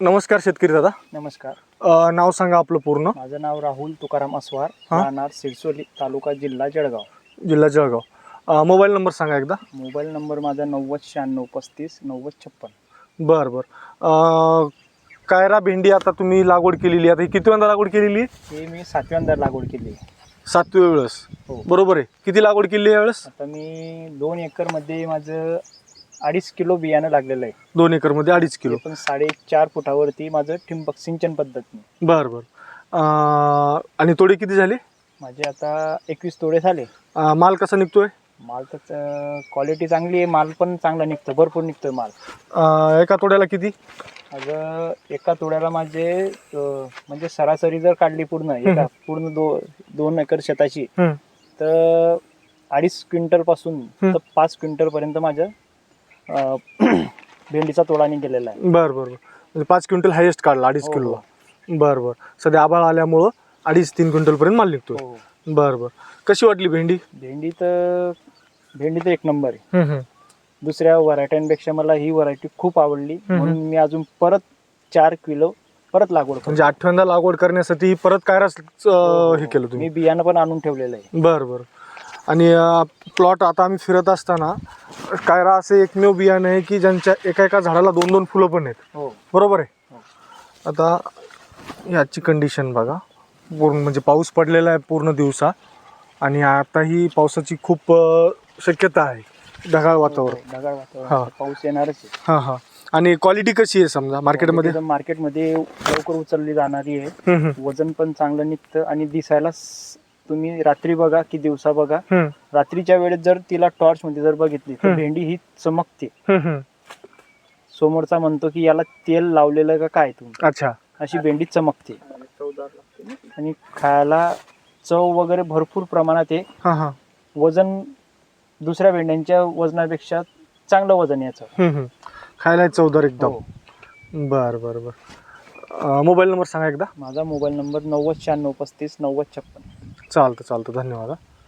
नमस्कार शेतकरी दादा. नमस्कार. अ, नाव सांगा आपलं पूर्ण. माझं नाव राहुल तुकाराम अस्वार हा? राहणार सिरसोली तालुका जिल्हा जळगाव. जिल्हा जळगाव. अ, मोबाईल नंबर सांगा एकदा. मोबाईल नंबर माझा नव्वद शहाण्णव पस्तीस नव्वद छप्पन. बरं बरं. अ, कायरा भेंडी आता तुम्ही लागवड केलेली आता ही किती वेळा लागवड केलेली आहे? हे मी सातव्यांदा लागवड केली आहे. सातवी वेळेस. हो. बरोबर आहे. किती लागवड केली आहे यावेळेस? आता मी दोन एकरमध्ये माझं अडीच किलो बियाणं लागलेलं आहे. दोन एकरमध्ये अडीच ते किलो पण साडेचार फुटावरती माझं ठिंबक सिंचन पद्धतीने बरं बरं. अ, आणि तोडे किती झाले? माझे आता एकवीस तोडे झाले. अ, माल कसा निघतोय? माल तर क्वालिटी चांगली आहे माल पण चांगला निघतो भरपूर निघतोय माल. अ, एका तोड्याला किती? माझं एका तोड्याला माझे अं, म्हणजे सरासरी जर काढली पूर्ण एका पूर्ण दो दोन एकर शेताची. तर अडीच क्विंटलपासून हं. तर पाच क्विंटल पर्यंत माझं अं, भेंडीचा तोडा निघालेला आहे. बरं बरं बरं. म्हणजे पाच क्विंटल हायेस्ट काढला अडीच हो, किलो. बरं बरं. सध्या आबाळ आल्यामुळं अडीच तीन क्विंटलपर्यंत माल निघतो हो. बरं बरं. कशी वाटली भेंडी? भेंडी तर भेंडी तर एक नंबर आहे. हं, हं. दुसऱ्या व्हरायट्यांपेक्षा मला ही व्हरायटी खूप आवडली. हं. म्हणून मी अजून परत चार किलो परत लागवड करतो. म्हणजे आठव्यांदा लागवड करण्यासाठी परत कायराच अं, हे केलं मी तुम्ही बियाणं पण आणून ठेवलेलं आहे. बरं बरं. आणि प्लॉट आता आम्ही फिरत असताना कायरा असे एकमेव बियाणं आहे की ज्यांच्या एका एका झाडाला दोन दोन फुलं पण आहेत. हो. बरोबर आहे? हो. आता याची कंडिशन बघा. पूर्ण म्हणजे पाऊस पडलेला आहे पूर्ण दिवसा आणि आता ही पावसाची खूप अं, शक्यता आहे. ढगाळ वातावरण. हो, ढगाळ वातावरण. हा. पाऊस येणारच आहे. हां हां. आणि क्वालिटी कशी आहे समजा? मार्केटमध्ये एकदम मार्केटमध्ये लवकर उचलली जाणारी आहे. वजन पण चांगलं निघतं आणि दिसायला स- तुम्ही रात्री बघा की दिवसा बघा. हम्म, रात्रीच्या वेळेत जर तिला टॉर्च मध्ये जर बघितली तर हम्म. भेंडी ही चमकते. हम्म, हम्म. समोरचा म्हणतो की याला तेल लावलेलं का काय तुम्ही? अच्छा. अशी भेंडी चमकते. आणि खायला चव वगैरे भरपूर प्रमाणात आहे. हां हां. वजन दुसऱ्या भेंड्यांच्या वजनापेक्षा चांगलं वजन आहे याचं. हम्म, हम्म. खायला चवदार एकदम. हो. बरं बरं बरं. मोबाईल नंबर सांगा एकदा. माझा मोबाईल नंबर नव्वद शहाण्णव पस्तीस नव्वद छप्पन. चालतं चालतं धन्यवाद हा.